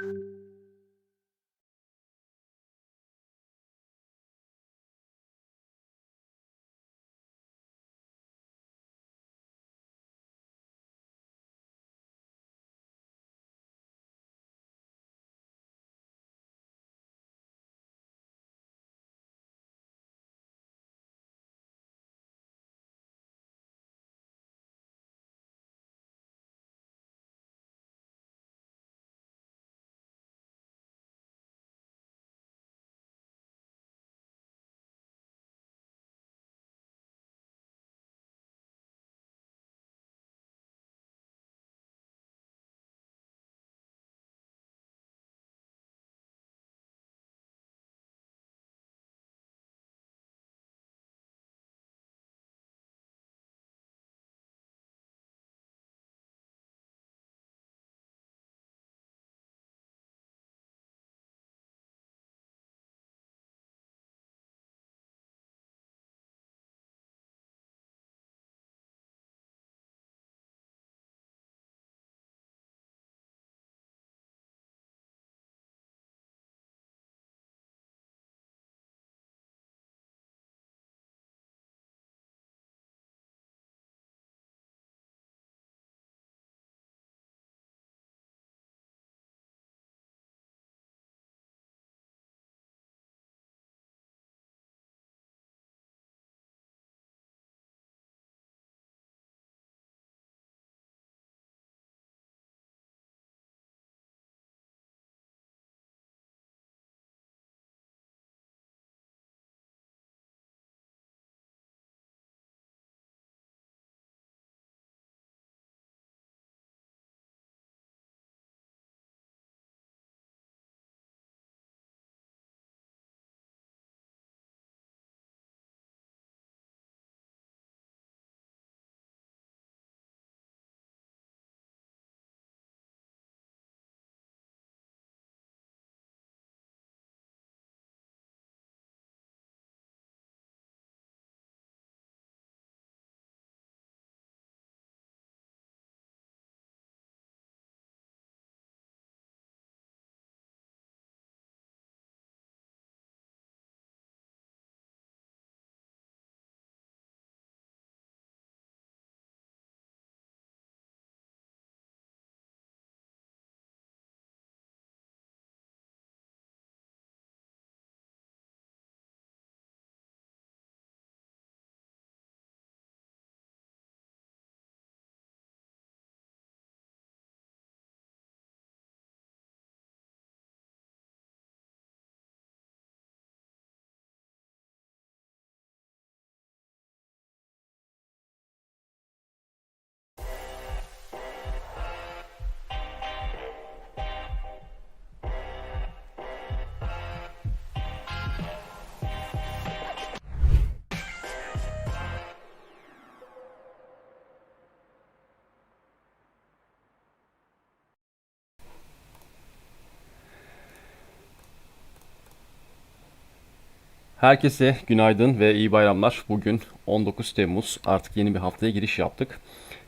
Bye. Herkese günaydın ve iyi bayramlar. Bugün 19 Temmuz. Artık yeni bir haftaya giriş yaptık.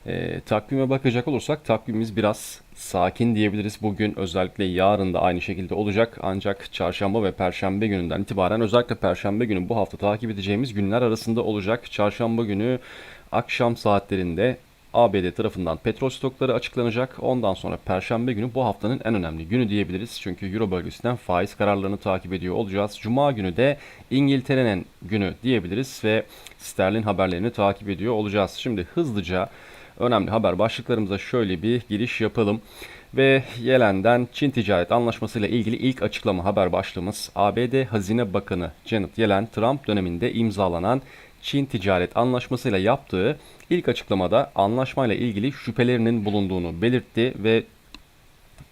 Ee, takvime bakacak olursak takvimimiz biraz sakin diyebiliriz. Bugün özellikle yarın da aynı şekilde olacak. Ancak çarşamba ve perşembe gününden itibaren özellikle perşembe günü bu hafta takip edeceğimiz günler arasında olacak. Çarşamba günü akşam saatlerinde ABD tarafından petrol stokları açıklanacak. Ondan sonra Perşembe günü bu haftanın en önemli günü diyebiliriz. Çünkü Euro bölgesinden faiz kararlarını takip ediyor olacağız. Cuma günü de İngiltere'nin günü diyebiliriz ve sterlin haberlerini takip ediyor olacağız. Şimdi hızlıca önemli haber başlıklarımıza şöyle bir giriş yapalım. Ve Yelen'den Çin ticaret anlaşması ile ilgili ilk açıklama haber başlığımız ABD Hazine Bakanı Janet Yellen Trump döneminde imzalanan Çin ticaret anlaşmasıyla yaptığı ilk açıklamada anlaşmayla ilgili şüphelerinin bulunduğunu belirtti ve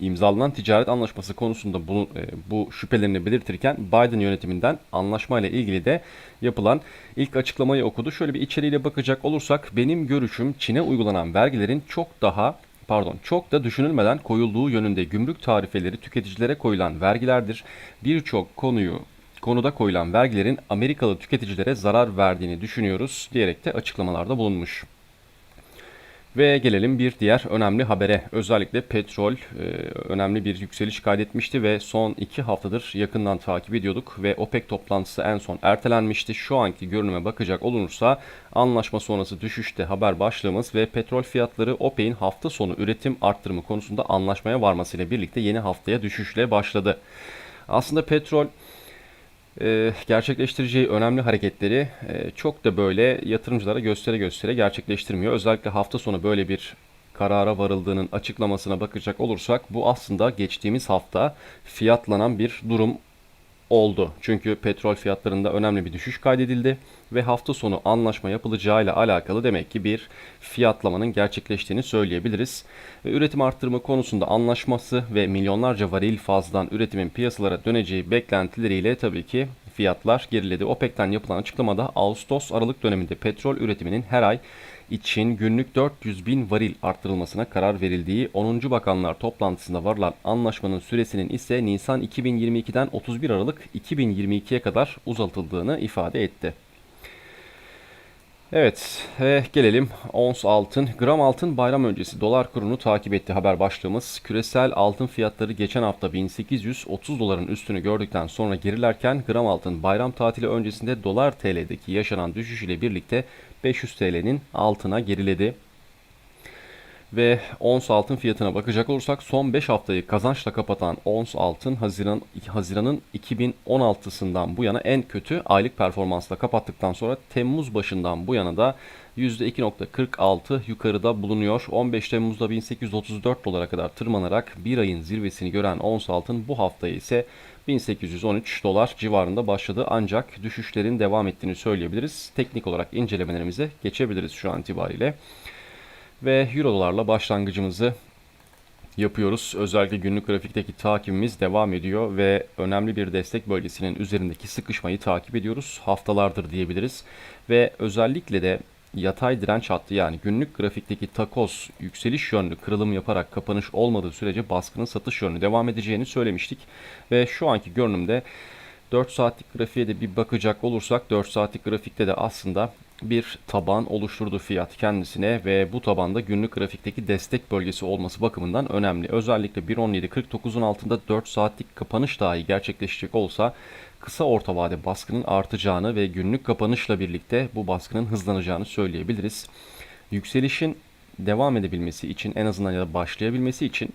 imzalanan ticaret anlaşması konusunda bu, e, bu şüphelerini belirtirken Biden yönetiminden anlaşmayla ilgili de yapılan ilk açıklamayı okudu. Şöyle bir içeriğine bakacak olursak benim görüşüm Çin'e uygulanan vergilerin çok daha pardon çok da düşünülmeden koyulduğu yönünde gümrük tarifeleri tüketicilere koyulan vergilerdir. Birçok konuyu konuda koyulan vergilerin Amerikalı tüketicilere zarar verdiğini düşünüyoruz diyerek de açıklamalarda bulunmuş. Ve gelelim bir diğer önemli habere. Özellikle petrol e, önemli bir yükseliş kaydetmişti ve son iki haftadır yakından takip ediyorduk ve OPEC toplantısı en son ertelenmişti. Şu anki görünüme bakacak olursa anlaşma sonrası düşüşte haber başlığımız ve petrol fiyatları OPEC'in hafta sonu üretim arttırımı konusunda anlaşmaya varmasıyla birlikte yeni haftaya düşüşle başladı. Aslında petrol e, gerçekleştireceği önemli hareketleri e, çok da böyle yatırımcılara göstere göstere gerçekleştirmiyor. Özellikle hafta sonu böyle bir karara varıldığının açıklamasına bakacak olursak bu aslında geçtiğimiz hafta fiyatlanan bir durum oldu. Çünkü petrol fiyatlarında önemli bir düşüş kaydedildi ve hafta sonu anlaşma yapılacağıyla alakalı demek ki bir fiyatlamanın gerçekleştiğini söyleyebiliriz. Ve üretim arttırımı konusunda anlaşması ve milyonlarca varil fazladan üretimin piyasalara döneceği beklentileriyle tabii ki fiyatlar geriledi. OPEC'ten yapılan açıklamada Ağustos-Aralık döneminde petrol üretiminin her ay için günlük 400 bin varil arttırılmasına karar verildiği 10. Bakanlar toplantısında varılan anlaşmanın süresinin ise Nisan 2022'den 31 Aralık 2022'ye kadar uzatıldığını ifade etti. Evet ve gelelim ons altın. Gram altın bayram öncesi dolar kurunu takip etti haber başlığımız. Küresel altın fiyatları geçen hafta 1830 doların üstünü gördükten sonra gerilerken gram altın bayram tatili öncesinde dolar TL'deki yaşanan düşüş ile birlikte 500 TL'nin altına geriledi. Ve ons altın fiyatına bakacak olursak son 5 haftayı kazançla kapatan ons altın Haziran Haziran'ın 2016'sından bu yana en kötü aylık performansla kapattıktan sonra Temmuz başından bu yana da %2.46 yukarıda bulunuyor. 15 Temmuz'da 1834 dolara kadar tırmanarak bir ayın zirvesini gören ons altın bu haftayı ise 1813 dolar civarında başladı ancak düşüşlerin devam ettiğini söyleyebiliriz. Teknik olarak incelemelerimize geçebiliriz şu an itibariyle. Ve euro dolarla başlangıcımızı yapıyoruz. Özellikle günlük grafikteki takibimiz devam ediyor ve önemli bir destek bölgesinin üzerindeki sıkışmayı takip ediyoruz. Haftalardır diyebiliriz. Ve özellikle de yatay direnç hattı yani günlük grafikteki takoz yükseliş yönlü kırılım yaparak kapanış olmadığı sürece baskının satış yönlü devam edeceğini söylemiştik. Ve şu anki görünümde 4 saatlik grafiğe de bir bakacak olursak 4 saatlik grafikte de aslında bir taban oluşturdu fiyat kendisine ve bu tabanda günlük grafikteki destek bölgesi olması bakımından önemli. Özellikle 1.17.49'un altında 4 saatlik kapanış dahi gerçekleşecek olsa kısa orta vade baskının artacağını ve günlük kapanışla birlikte bu baskının hızlanacağını söyleyebiliriz. Yükselişin devam edebilmesi için en azından ya da başlayabilmesi için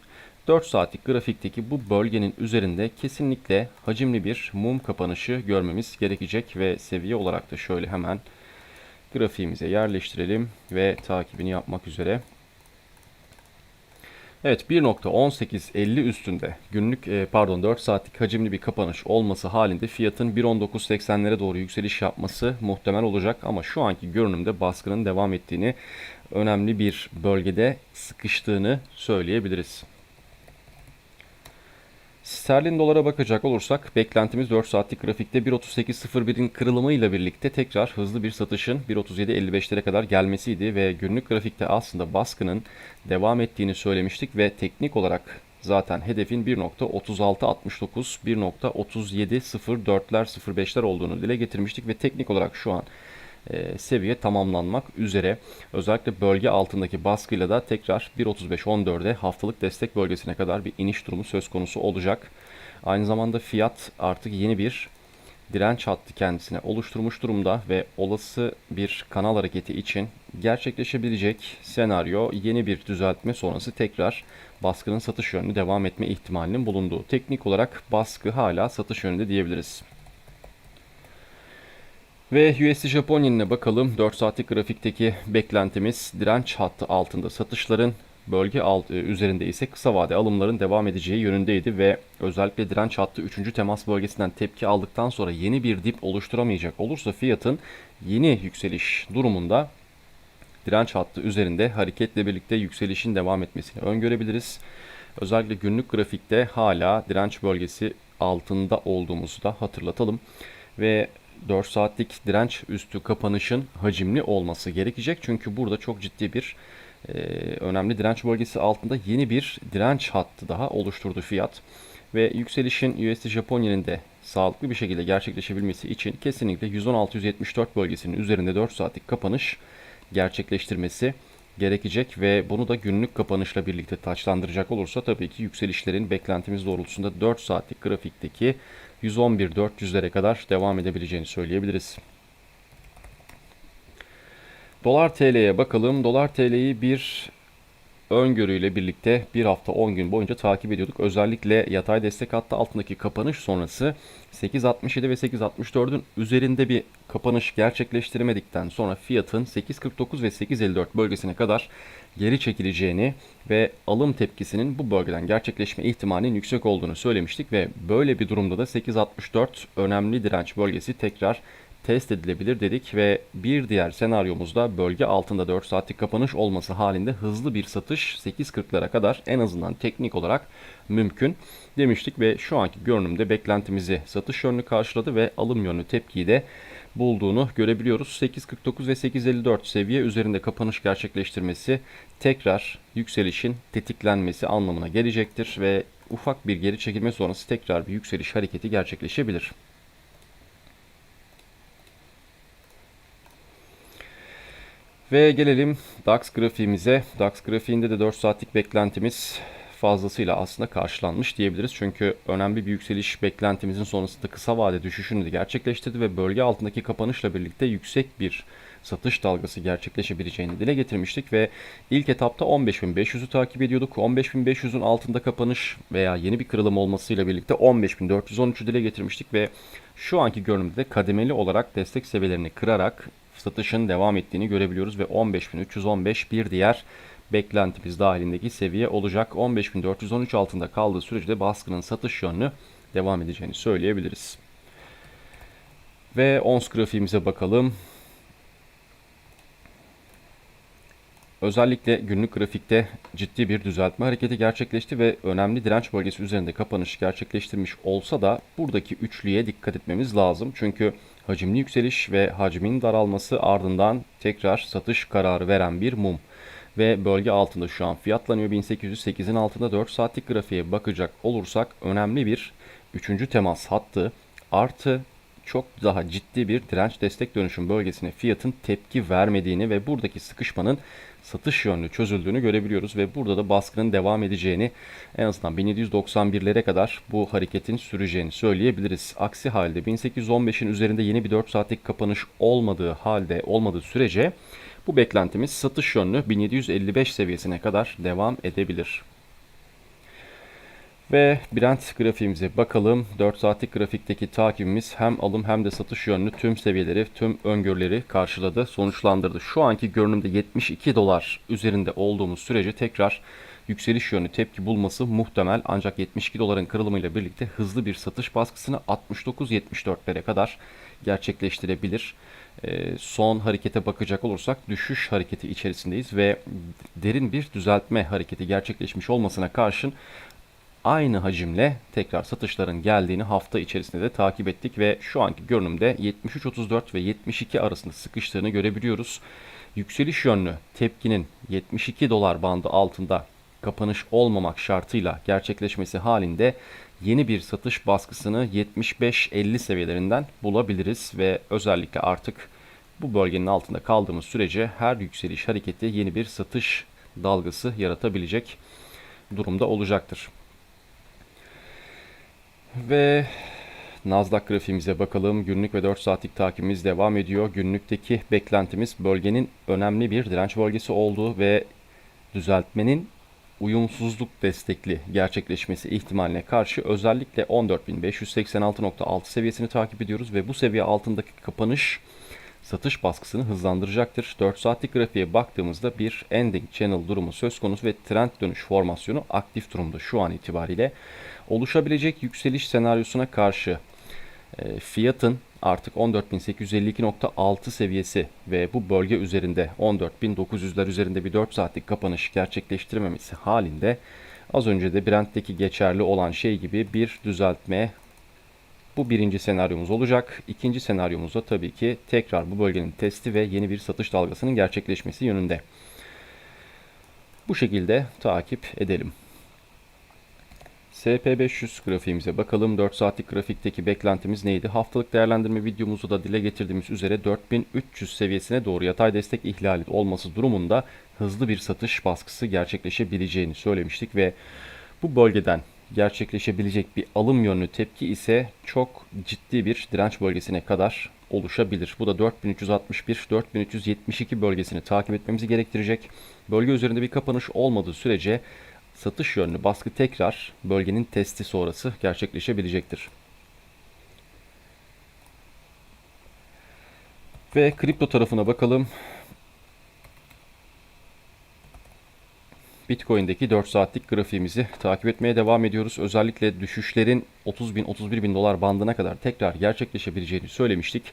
4 saatlik grafikteki bu bölgenin üzerinde kesinlikle hacimli bir mum kapanışı görmemiz gerekecek ve seviye olarak da şöyle hemen grafiğimize yerleştirelim ve takibini yapmak üzere. Evet 1.1850 üstünde günlük e, pardon 4 saatlik hacimli bir kapanış olması halinde fiyatın 1.1980'lere doğru yükseliş yapması muhtemel olacak ama şu anki görünümde baskının devam ettiğini önemli bir bölgede sıkıştığını söyleyebiliriz. Sterlin dolara bakacak olursak beklentimiz 4 saatlik grafikte 1.38.01'in kırılımıyla birlikte tekrar hızlı bir satışın 1.37.55'lere kadar gelmesiydi ve günlük grafikte aslında baskının devam ettiğini söylemiştik ve teknik olarak zaten hedefin 1.3669, 1.3704'ler 05'ler olduğunu dile getirmiştik ve teknik olarak şu an e, seviye tamamlanmak üzere. Özellikle bölge altındaki baskıyla da tekrar 1.35-14'e haftalık destek bölgesine kadar bir iniş durumu söz konusu olacak. Aynı zamanda fiyat artık yeni bir direnç hattı kendisine oluşturmuş durumda ve olası bir kanal hareketi için gerçekleşebilecek senaryo yeni bir düzeltme sonrası tekrar baskının satış yönünü devam etme ihtimalinin bulunduğu. Teknik olarak baskı hala satış yönünde diyebiliriz. Ve USD Japon bakalım. 4 saatlik grafikteki beklentimiz direnç hattı altında satışların bölge alt, e, üzerinde ise kısa vade alımların devam edeceği yönündeydi ve özellikle direnç hattı 3. temas bölgesinden tepki aldıktan sonra yeni bir dip oluşturamayacak olursa fiyatın yeni yükseliş durumunda direnç hattı üzerinde hareketle birlikte yükselişin devam etmesini öngörebiliriz. Özellikle günlük grafikte hala direnç bölgesi altında olduğumuzu da hatırlatalım. Ve 4 saatlik direnç üstü kapanışın hacimli olması gerekecek. Çünkü burada çok ciddi bir e, önemli direnç bölgesi altında yeni bir direnç hattı daha oluşturdu fiyat. Ve yükselişin USD Japon yeninde sağlıklı bir şekilde gerçekleşebilmesi için kesinlikle 116-174 bölgesinin üzerinde 4 saatlik kapanış gerçekleştirmesi gerekecek ve bunu da günlük kapanışla birlikte taçlandıracak olursa tabii ki yükselişlerin beklentimiz doğrultusunda 4 saatlik grafikteki 111-400'lere kadar devam edebileceğini söyleyebiliriz. Dolar TL'ye bakalım. Dolar TL'yi bir öngörüyle birlikte bir hafta 10 gün boyunca takip ediyorduk. Özellikle yatay destek hattı altındaki kapanış sonrası 8.67 ve 8.64'ün üzerinde bir kapanış gerçekleştiremedikten sonra fiyatın 8.49 ve 8.54 bölgesine kadar geri çekileceğini ve alım tepkisinin bu bölgeden gerçekleşme ihtimalinin yüksek olduğunu söylemiştik ve böyle bir durumda da 8.64 önemli direnç bölgesi tekrar test edilebilir dedik ve bir diğer senaryomuzda bölge altında 4 saatlik kapanış olması halinde hızlı bir satış 8.40'lara kadar en azından teknik olarak mümkün demiştik ve şu anki görünümde beklentimizi satış yönlü karşıladı ve alım yönlü tepkiyi de bulduğunu görebiliyoruz. 8.49 ve 8.54 seviye üzerinde kapanış gerçekleştirmesi tekrar yükselişin tetiklenmesi anlamına gelecektir ve ufak bir geri çekilme sonrası tekrar bir yükseliş hareketi gerçekleşebilir. Ve gelelim DAX grafiğimize. DAX grafiğinde de 4 saatlik beklentimiz fazlasıyla aslında karşılanmış diyebiliriz. Çünkü önemli bir yükseliş beklentimizin sonrasında kısa vade düşüşünü de gerçekleştirdi ve bölge altındaki kapanışla birlikte yüksek bir satış dalgası gerçekleşebileceğini dile getirmiştik ve ilk etapta 15.500'ü takip ediyorduk. 15.500'ün altında kapanış veya yeni bir kırılım olmasıyla birlikte 15.413'ü dile getirmiştik ve şu anki görünümde kademeli olarak destek seviyelerini kırarak satışın devam ettiğini görebiliyoruz ve 15.315 bir diğer beklentimiz dahilindeki seviye olacak. 15.413 altında kaldığı sürece baskının satış yönlü devam edeceğini söyleyebiliriz. Ve ons grafiğimize bakalım. Özellikle günlük grafikte ciddi bir düzeltme hareketi gerçekleşti ve önemli direnç bölgesi üzerinde kapanış gerçekleştirmiş olsa da buradaki üçlüye dikkat etmemiz lazım. Çünkü hacimli yükseliş ve hacmin daralması ardından tekrar satış kararı veren bir mum. Ve bölge altında şu an fiyatlanıyor 1808'in altında 4 saatlik grafiğe bakacak olursak önemli bir üçüncü temas hattı artı çok daha ciddi bir direnç destek dönüşüm bölgesine fiyatın tepki vermediğini ve buradaki sıkışmanın satış yönlü çözüldüğünü görebiliyoruz ve burada da baskının devam edeceğini en azından 1791'lere kadar bu hareketin süreceğini söyleyebiliriz. Aksi halde 1815'in üzerinde yeni bir 4 saatlik kapanış olmadığı halde olmadığı sürece bu beklentimiz satış yönlü 1755 seviyesine kadar devam edebilir. Ve Brent grafiğimize bakalım. 4 saatlik grafikteki takibimiz hem alım hem de satış yönlü tüm seviyeleri, tüm öngörüleri karşıladı, sonuçlandırdı. Şu anki görünümde 72 dolar üzerinde olduğumuz sürece tekrar yükseliş yönlü tepki bulması muhtemel ancak 72 doların kırılımıyla birlikte hızlı bir satış baskısını 69-74'lere kadar gerçekleştirebilir. Ee, son harekete bakacak olursak düşüş hareketi içerisindeyiz ve derin bir düzeltme hareketi gerçekleşmiş olmasına karşın aynı hacimle tekrar satışların geldiğini hafta içerisinde de takip ettik ve şu anki görünümde 73.34 ve 72 arasında sıkıştığını görebiliyoruz. Yükseliş yönlü tepkinin 72 dolar bandı altında kapanış olmamak şartıyla gerçekleşmesi halinde yeni bir satış baskısını 75-50 seviyelerinden bulabiliriz ve özellikle artık bu bölgenin altında kaldığımız sürece her yükseliş hareketi yeni bir satış dalgası yaratabilecek durumda olacaktır. Ve Nasdaq grafiğimize bakalım. Günlük ve 4 saatlik takibimiz devam ediyor. Günlükteki beklentimiz bölgenin önemli bir direnç bölgesi olduğu ve düzeltmenin uyumsuzluk destekli gerçekleşmesi ihtimaline karşı özellikle 14.586.6 seviyesini takip ediyoruz ve bu seviye altındaki kapanış satış baskısını hızlandıracaktır. 4 saatlik grafiğe baktığımızda bir ending channel durumu söz konusu ve trend dönüş formasyonu aktif durumda şu an itibariyle. Oluşabilecek yükseliş senaryosuna karşı e, fiyatın artık 14.852.6 seviyesi ve bu bölge üzerinde 14.900'ler üzerinde bir 4 saatlik kapanış gerçekleştirmemesi halinde az önce de Brent'teki geçerli olan şey gibi bir düzeltme bu birinci senaryomuz olacak. İkinci senaryomuz da tabii ki tekrar bu bölgenin testi ve yeni bir satış dalgasının gerçekleşmesi yönünde. Bu şekilde takip edelim. SP500 grafiğimize bakalım. 4 saatlik grafikteki beklentimiz neydi? Haftalık değerlendirme videomuzu da dile getirdiğimiz üzere 4300 seviyesine doğru yatay destek ihlali olması durumunda hızlı bir satış baskısı gerçekleşebileceğini söylemiştik ve bu bölgeden gerçekleşebilecek bir alım yönlü tepki ise çok ciddi bir direnç bölgesine kadar oluşabilir. Bu da 4361-4372 bölgesini takip etmemizi gerektirecek. Bölge üzerinde bir kapanış olmadığı sürece satış yönlü baskı tekrar bölgenin testi sonrası gerçekleşebilecektir. Ve kripto tarafına bakalım. Bitcoin'deki 4 saatlik grafiğimizi takip etmeye devam ediyoruz. Özellikle düşüşlerin 30 bin 31 bin dolar bandına kadar tekrar gerçekleşebileceğini söylemiştik.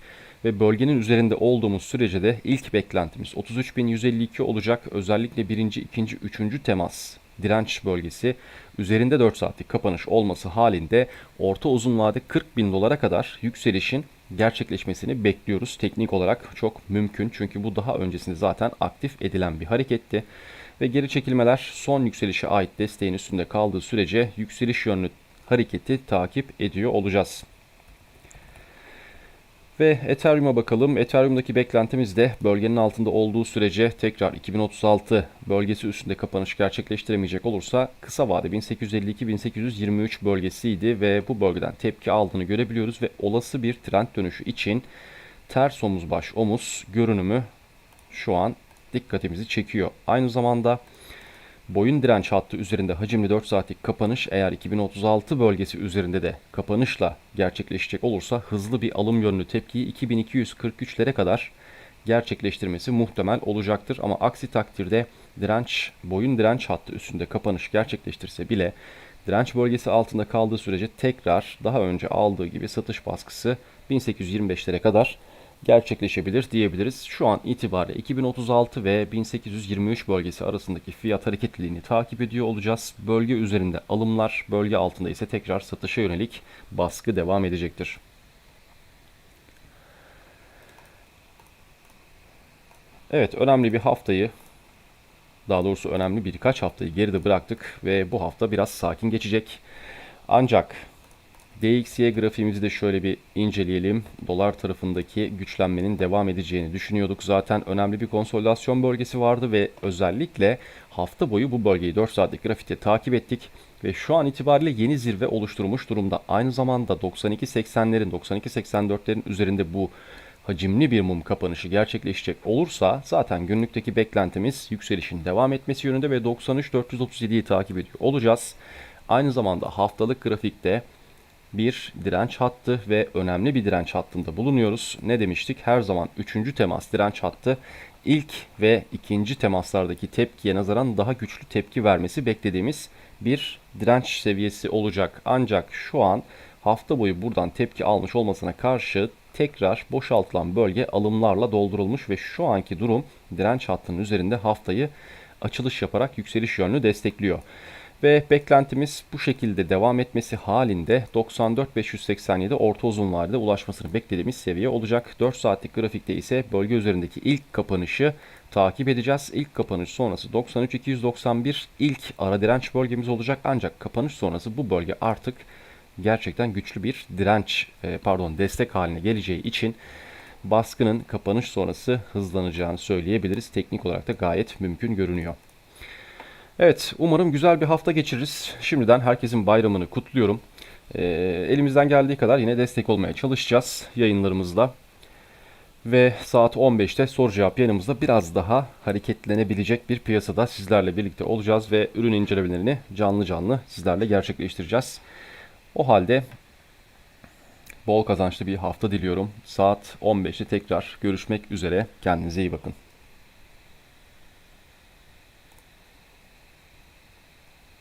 Ve bölgenin üzerinde olduğumuz sürece de ilk beklentimiz 33.152 olacak. Özellikle birinci, ikinci, üçüncü temas direnç bölgesi üzerinde 4 saatlik kapanış olması halinde orta uzun vade 40 bin dolara kadar yükselişin gerçekleşmesini bekliyoruz. Teknik olarak çok mümkün çünkü bu daha öncesinde zaten aktif edilen bir hareketti. Ve geri çekilmeler son yükselişe ait desteğin üstünde kaldığı sürece yükseliş yönlü hareketi takip ediyor olacağız. Ve Ethereum'a bakalım. Ethereum'daki beklentimiz de bölgenin altında olduğu sürece tekrar 2036 bölgesi üstünde kapanış gerçekleştiremeyecek olursa kısa vade 1852-1823 bölgesiydi ve bu bölgeden tepki aldığını görebiliyoruz ve olası bir trend dönüşü için ters omuz baş omuz görünümü şu an dikkatimizi çekiyor. Aynı zamanda boyun direnç hattı üzerinde hacimli 4 saatlik kapanış eğer 2036 bölgesi üzerinde de kapanışla gerçekleşecek olursa hızlı bir alım yönlü tepkiyi 2243'lere kadar gerçekleştirmesi muhtemel olacaktır. Ama aksi takdirde direnç boyun direnç hattı üstünde kapanış gerçekleştirse bile direnç bölgesi altında kaldığı sürece tekrar daha önce aldığı gibi satış baskısı 1825'lere kadar gerçekleşebilir diyebiliriz. Şu an itibariyle 2036 ve 1823 bölgesi arasındaki fiyat hareketliliğini takip ediyor olacağız. Bölge üzerinde alımlar, bölge altında ise tekrar satışa yönelik baskı devam edecektir. Evet, önemli bir haftayı daha doğrusu önemli birkaç haftayı geride bıraktık ve bu hafta biraz sakin geçecek. Ancak DXY grafiğimizi de şöyle bir inceleyelim. Dolar tarafındaki güçlenmenin devam edeceğini düşünüyorduk. Zaten önemli bir konsolidasyon bölgesi vardı ve özellikle hafta boyu bu bölgeyi 4 saatlik grafikte takip ettik. Ve şu an itibariyle yeni zirve oluşturmuş durumda. Aynı zamanda 92.80'lerin 92.84'lerin üzerinde bu hacimli bir mum kapanışı gerçekleşecek olursa zaten günlükteki beklentimiz yükselişin devam etmesi yönünde ve 93.437'yi takip ediyor olacağız. Aynı zamanda haftalık grafikte bir direnç hattı ve önemli bir direnç hattında bulunuyoruz. Ne demiştik? Her zaman üçüncü temas direnç hattı ilk ve ikinci temaslardaki tepkiye nazaran daha güçlü tepki vermesi beklediğimiz bir direnç seviyesi olacak. Ancak şu an hafta boyu buradan tepki almış olmasına karşı tekrar boşaltılan bölge alımlarla doldurulmuş ve şu anki durum direnç hattının üzerinde haftayı açılış yaparak yükseliş yönlü destekliyor. Ve beklentimiz bu şekilde devam etmesi halinde 94.587 orta uzun vadede ulaşmasını beklediğimiz seviye olacak. 4 saatlik grafikte ise bölge üzerindeki ilk kapanışı takip edeceğiz. İlk kapanış sonrası 93.291 ilk ara direnç bölgemiz olacak. Ancak kapanış sonrası bu bölge artık gerçekten güçlü bir direnç e, pardon destek haline geleceği için baskının kapanış sonrası hızlanacağını söyleyebiliriz. Teknik olarak da gayet mümkün görünüyor. Evet, umarım güzel bir hafta geçiririz. Şimdiden herkesin bayramını kutluyorum. Ee, elimizden geldiği kadar yine destek olmaya çalışacağız yayınlarımızla. Ve saat 15'te soru cevap yayınımızda biraz daha hareketlenebilecek bir piyasada sizlerle birlikte olacağız ve ürün incelemelerini canlı canlı sizlerle gerçekleştireceğiz. O halde bol kazançlı bir hafta diliyorum. Saat 15'te tekrar görüşmek üzere. Kendinize iyi bakın.